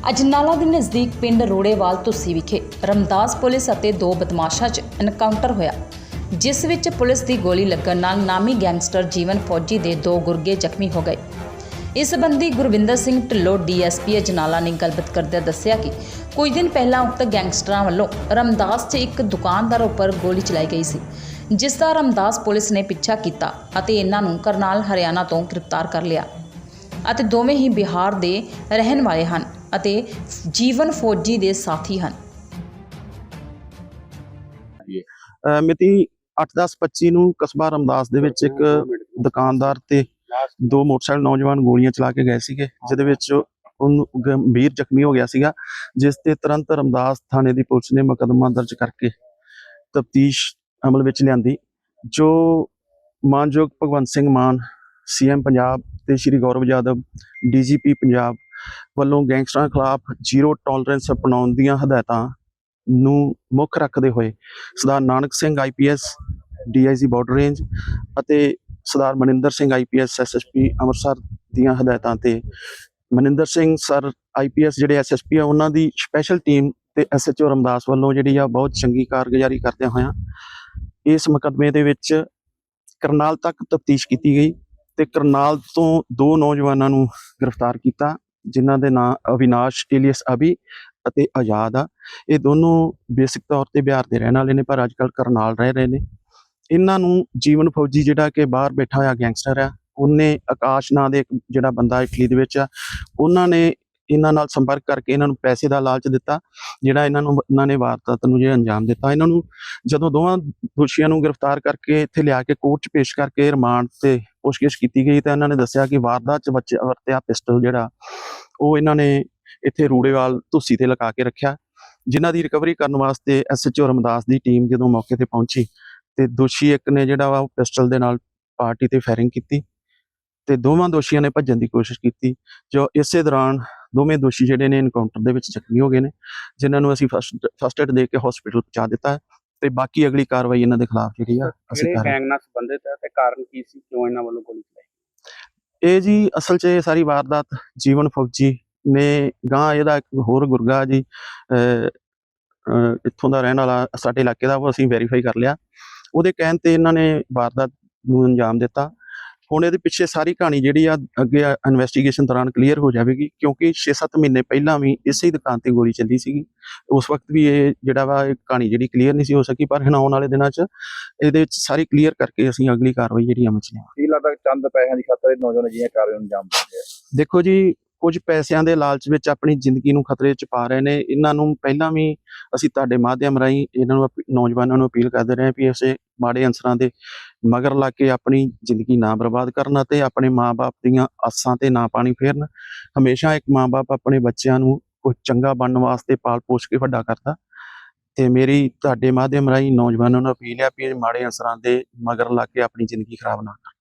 ਅਜਨਾਲਾ ਦੇ ਨਜ਼ਦੀਕ ਪਿੰਡ ਰੋੜੇਵਾਲ ਤੁਸੀ ਵਿਖੇ ਰਮਦਾਸ ਪੁਲਿਸ ਅਤੇ ਦੋ ਬਦਮਾਸ਼ਾਂ 'ਚ ਐਨਕਾਊਂਟਰ ਹੋਇਆ, ਜਿਸ ਵਿੱਚ ਪੁਲਿਸ ਦੀ ਗੋਲੀ ਲੱਗਣ ਨਾਲ ਨਾਮੀ ਗੈਂਗਸਟਰ ਜੀਵਨ ਫੌਜੀ ਦੇ ਦੋ ਗੁਰਗੇ ਜ਼ਖਮੀ ਹੋ ਗਏ। ਇਸ ਸੰਬੰਧੀ ਗੁਰਵਿੰਦਰ ਸਿੰਘ ਢਿੱਲੋਂ ਡੀਐਸਪੀ ਅਜਨਾਲਾ ਨੇ ਗੱਲਬਾਤ ਕਰਦਿਆਂ ਦੱਸਿਆ ਕਿ ਕੁਝ ਦਿਨ ਪਹਿਲਾਂ ਉਕਤ ਗੈਂਗਸਟਰਾਂ ਵੱਲੋਂ ਰਮਦਾਸ 'ਚ ਇੱਕ ਦੁਕਾਨਦਾਰ ਉੱਪਰ ਗੋਲੀ ਚਲਾਈ ਗਈ ਸੀ, ਜਿਸ ਦਾ ਰਮਦਾਸ ਪੁਲਿਸ ਨੇ ਪਿੱਛਾ ਕੀਤਾ ਅਤੇ ਇਹਨਾਂ ਨੂੰ ਕਰਨਾਲ ਹਰਿਆਣਾ ਤੋਂ ਗ੍ਰਿਫਤਾਰ ਕਰ ਲਿਆ। ਅਤੇ ਦੋਵੇਂ ਹੀ ਬਿਹਾਰ ਦੇ ਰਹਿਣ ਵਾਲੇ ਹਨ। ਅਤੇ ਜੀਵਨ ਫੌਜੀ ਦੇ ਸਾਥੀ ਹਨ। ਅਹ ਮਿਤੀ 8/10/25 ਨੂੰ ਕਸਬਾ ਰਮਦਾਸ ਦੇ ਵਿੱਚ ਇੱਕ ਦੁਕਾਨਦਾਰ ਤੇ ਦੋ ਮੋਟਰਸਾਈਕਲ ਨੌਜਵਾਨ ਗੋਲੀਆਂ ਚਲਾ ਕੇ ਗਏ ਸੀਗੇ, ਜਿਹਦੇ ਵਿੱਚ ਉਹਨੂੰ ਗੰਭੀਰ ਜ਼ਖਮੀ ਹੋ ਗਿਆ ਸੀਗਾ, ਜਿਸ ਤੇ ਤੁਰੰਤ ਰਮਦਾਸ ਥਾਣੇ ਦੀ ਪੁਲਿਸ ਨੇ ਮੁਕੱਦਮਾ ਦਰਜ ਕਰਕੇ ਤਫਤੀਸ਼ ਅਮਲ ਵਿੱਚ ਲਿਆਂਦੀ, ਜੋ ਮਾਨਯੋਗ ਭਗਵੰਤ ਸਿੰਘ ਮਾਨ ਸੀਐਮ ਪੰਜਾਬ ਤੇ ਸ਼੍ਰੀ ਗੌਰਵ ਯਾਦਵ ਡੀਜੀਪੀ ਪੰਜਾਬ ਵੱਲੋਂ ਗੈਂਗਸਟਰਾਂ ਖਿਲਾਫ ਜ਼ੀਰੋ ਟੋਲਰੈਂਸ ਅਪਣਾਉਣ ਦੀਆਂ ਹਦਾਇਤਾਂ ਨੂੰ ਮੁੱਖ ਰੱਖਦੇ ਹੋਏ Sardar Nanak Singh IPS DIG border range ਅਤੇ ਸਰਦਾਰ ਮਨਿੰਦਰ ਸਿੰਘ ਆਈਪੀਐਸ ਐਸਐਸਪੀ ਅੰਮ੍ਰਿਤਸਰ ਦੀਆਂ ਹਦਾਇਤਾਂ ਤੇ ਮਨਿੰਦਰ ਸਿੰਘ, ਸਰ ਆਈਪੀਐਸ ਜਿਹੜੇ ਐਸਐਸਪੀ ਆ, ਉਹਨਾਂ ਦੀ ਸਪੈਸ਼ਲ ਟੀਮ ਤੇ ਐਸਐਚਓ ਰਮਦਾਸ ਵੱਲੋਂ ਜਿਹੜੀ ਆ ਬਹੁਤ ਚੰਗੀ ਕਾਰਗੁਜ਼ਾਰੀ ਕਰਦਿਆਂ ਹੋਇਆਂ ਇਸ ਮੁਕੱਦਮੇ ਦੇ ਵਿੱਚ ਕਰਨਾਲ ਤੱਕ ਤਫਤੀਸ਼ ਕੀਤੀ ਗਈ ਤੇ ਕਰਨਾਲ ਤੋਂ ਦੋ ਨੌਜਵਾਨਾਂ ਨੂੰ ਗ੍ਰਿਫਤਾਰ ਕੀਤਾ ਜਿਨ੍ਹਾਂ ਦੇ ਨਾਂ ਅਵਿਨਾਸ਼, ਏਲੀਅਸ, ਅਭੀ ਅਤੇ ਆਜ਼ਾਦ ਆ। ਇਹ ਦੋਨੋਂ ਬੇਸਿਕ ਤੌਰ ਤੇ ਬਿਹਾਰ ਦੇ ਰਹਿਣ ਵਾਲੇ ਨੇ, ਪਰ ਅੱਜਕੱਲ ਕਰਨਾਲ ਰਹਿ ਰਹੇ ਨੇ। ਇਹਨਾਂ ਨੂੰ ਜੀਵਨ ਫੌਜੀ ਜਿਹੜਾ ਕਿ ਬਾਹਰ ਬੈਠਾ ਹੋਇਆ ਗੈਂਗਸਟਰ ਆ, ਉਹਨੇ ਆਕਾਸ਼ ਨਾਂ ਦੇ ਜਿਹੜਾ ਬੰਦਾ ਇਟਲੀ ਦੇ ਵਿੱਚ ਆ, ਉਹਨਾਂ ਨੇ ਇਹਨਾਂ ਨਾਲ ਸੰਪਰਕ ਕਰਕੇ ਇਹਨਾਂ ਨੂੰ ਪੈਸੇ ਦਾ ਲਾਲਚ ਦਿੱਤਾ, ਜਿਹੜਾ ਇਹਨਾਂ ਨੂੰ ਇਹਨਾਂ ਨੇ ਵਾਰਦਾਤ ਨੂੰ ਜੇ ਅੰਜਾਮ ਦਿੱਤਾ। ਇਹਨਾਂ ਨੂੰ ਜਦੋਂ ਦੋਵਾਂ ਦੋਸ਼ੀਆਂ ਨੂੰ ਗ੍ਰਿਫਤਾਰ ਕਰਕੇ ਇੱਥੇ ਲਿਆ ਕੇ ਕੋਰਟ 'ਚ ਪੇਸ਼ ਕਰਕੇ ਰਿਮਾਂਡ ਤੇ ਪੁੱਛਗਿੱਛ ਕੀਤੀ ਗਈ, ਤਾਂ ਇਹਨਾਂ ਨੇ ਦੱਸਿਆ ਕਿ ਵਾਰਦਾਤ 'ਚ ਬੱਚੇ ਵਰਤਿਆ ਪਿਸਟਲ ਜਿਹੜਾ ਉਹ ਇਹਨਾਂ ਨੇ ਇੱਥੇ ਰੂੜੇਵਾਲ ਧੁੱਸੀ ਤੇ ਲਗਾ ਕੇ ਰੱਖਿਆ। ਜਿਨ੍ਹਾਂ ਦੀ ਰਿਕਵਰੀ ਕਰਨ ਵਾਸਤੇ ਐਸਐਚਓ ਰਮਦਾਸ ਦੀ ਟੀਮ ਜਦੋਂ ਮੌਕੇ ਤੇ ਪਹੁੰਚੀ ਤੇ ਦੋਸ਼ੀ ਇੱਕ ਨੇ ਜਿਹੜਾ ਵਾ ਉਹ ਪਿਸਟਲ ਦੇ ਨਾਲ ਪਾਰਟੀ ਤੇ ਫਾਇਰਿੰਗ ਕੀਤੀ ਤੇ ਦੋਵਾਂ ਦੋਸ਼ੀਆਂ ਨੇ ਭੱਜਣ ਦੀ ਕੋਸ਼ਿਸ਼ ਕੀਤੀ ਜੋ ਇਸੇ ਦੌਰਾਨ ਦੋਵੇਂ ਦੋਸ਼ੀ ਜਿਹੜੇ ਨੇ ਐਨਕਾਊਂਟਰ ਦੇ ਵਿੱਚ ਜ਼ਖਮੀ ਹੋ ਗਏ ਨੇ ਜਿਨ੍ਹਾਂ ਨੂੰ ਅਸੀਂ ਫਸਟ ਫਸਟ ਏਡ ਦੇ ਕੇ ਹਸਪੀਟਲ ਪਹੁੰਚਾ ਦਿੱਤਾ ਹੈ ਤੇ ਬਾਕੀ ਅਗਲੀ ਕਾਰਵਾਈ ਇਹਨਾਂ ਦੇ ਖਿਲਾਫ ਜਿਹੜੀ ਆ ਅਸੀਂ ਕਰ ਰਹੇ ਹਾਂ। ਗੈਂਗ ਨਾਲ ਸੰਬੰਧਿਤ ਹੈ ਤੇ ਕਾਰਨ ਕੀ ਸੀ ਕਿਉਂ ਇਹਨਾਂ ਵੱਲੋਂ ਗੋਲੀ ਚਲਾਈ? ਇਹ ਜੀ ਅਸਲ 'ਚ ਇਹ ਸਾਰੀ ਵਾਰਦਾਤ ਜੀਵਨ ਫੌਜੀ ਨੇ ਗਾਂ ਇਹਦਾ ਇੱਕ ਹੋਰ ਗੁਰਗਾ ਜੀ ਇੱਥੋਂ ਦਾ ਰਹਿਣ ਵਾਲਾ ਸਾਡੇ ਇਲਾਕੇ ਦਾ, ਉਹ ਅਸੀਂ ਵੈਰੀਫਾਈ ਕਰ ਲਿਆ। ਉਹਦੇ ਕਹਿਣ ਤੇ ਇਹਨਾਂ ਨੇ ਵਾਰਦਾਤ ਨੂੰ ਅੰਜਾਮ ਦਿੱਤਾ। ਹੁਣ ਇਹਦੇ ਪਿੱਛੇ ਸਾਰੀ ਕਹਾਣੀ ਜਿਹੜੀ ਆ ਅੱਗੇ ਇਨਵੈਸਟੀਗੇਸ਼ਨ ਦੌਰਾਨ ਕਲੀਅਰ ਹੋ ਜਾਵੇਗੀ ਕਿਉਂਕਿ 6-7 ਮਹੀਨੇ ਪਹਿਲਾਂ ਵੀ ਇਸੇ ਹੀ ਦੁਕਾਨ ਤੇ ਗੋਲੀ ਚੱਲੀ ਸੀਗੀ। ਉਸ ਵਕਤ ਵੀ ਇਹ ਜਿਹੜਾ ਵਾ ਇਹ ਕਹਾਣੀ ਜਿਹੜੀ ਕਲੀਅਰ ਨਹੀਂ ਸੀ ਹੋ ਸਕੀ ਪਰ ਹੁਣ ਆਉਣ ਵਾਲੇ ਦਿਨਾਂ 'ਚ ਇਹਦੇ ਵਿੱਚ ਸਾਰੀ ਕਲੀਅਰ ਕਰਕੇ ਅਸੀਂ ਅਗਲੀ ਕਾਰਵਾਈ ਜਿਹੜੀ ਅਮਲ 'ਚ ਲਿਆਵਾਂਗੇ। ਕੀ ਲੱਗਦਾ ਚੰਦ ਪੈਸਿਆਂ ਦੀ ਖਾਤਰ ਇਹ ਨੌਜਵਾਨ ਅਜਿਹੀਆਂ ਕਾਰਵਾਈਆਂ ਨੂੰ ਅੰਜਾਮ ਦਿੰਦੇ ਆ? ਦੇਖੋ ਜੀ ਕੁਝ ਪੈਸਿਆਂ ਦੇ ਲਾਲਚ ਵਿੱਚ ਆਪਣੀ ਜ਼ਿੰਦਗੀ ਨੂੰ ਖਤਰੇ 'ਚ ਪਾ ਰਹੇ ਨੇ। ਇਹਨਾਂ ਨੂੰ ਪਹਿਲਾਂ ਵੀ ਅਸੀਂ ਤੁਹਾਡੇ ਮਾਧਿਅਮ ਰਾਹੀਂ ਇਹਨਾਂ ਨੂੰ ਅਪੀ- ਨੌਜਵਾਨਾਂ ਨੂੰ ਅਪੀਲ ਕਰਦੇ ਰਹੇ ਵੀ ਇਸੇ ਮਾੜੇ ਅਨਸਰਾਂ ਦੇ ਮਗਰ ਲੱਗ ਕੇ ਆਪਣੀ ਜ਼ਿੰਦਗੀ ਨਾ ਬਰਬਾਦ ਕਰਨ ਅਤੇ ਆਪਣੇ ਮਾਪੇ ਦੀਆਂ ਆਸਾਂ ਤੇ ਨਾ ਪਾਣੀ ਫੇਰਨ। ਹਮੇਸ਼ਾ ਇੱਕ ਮਾਪੇ ਆਪਣੇ ਬੱਚਿਆਂ ਨੂੰ ਕੁਝ ਚੰਗਾ ਬਣਨ ਵਾਸਤੇ ਪਾਲ ਪੋਸ਼ ਕੇ ਵੱਡਾ ਕਰਦਾ। ਤੇ ਮੇਰੀ ਤੁਹਾਡੇ ਮਾਧਿਅਮ ਰਾਹੀਂ ਨੌਜਵਾਨਾਂ ਨੂੰ ਅਪੀਲ ਹੈ ਵੀ ਮਾੜੇ ਅਨਸਰਾਂ ਦੇ ਮਗਰ ਲੱਗ ਕੇ ਆਪਣੀ ਜ਼ਿੰਦਗੀ ਖਰਾਬ ਨਾ ਕਰਨ।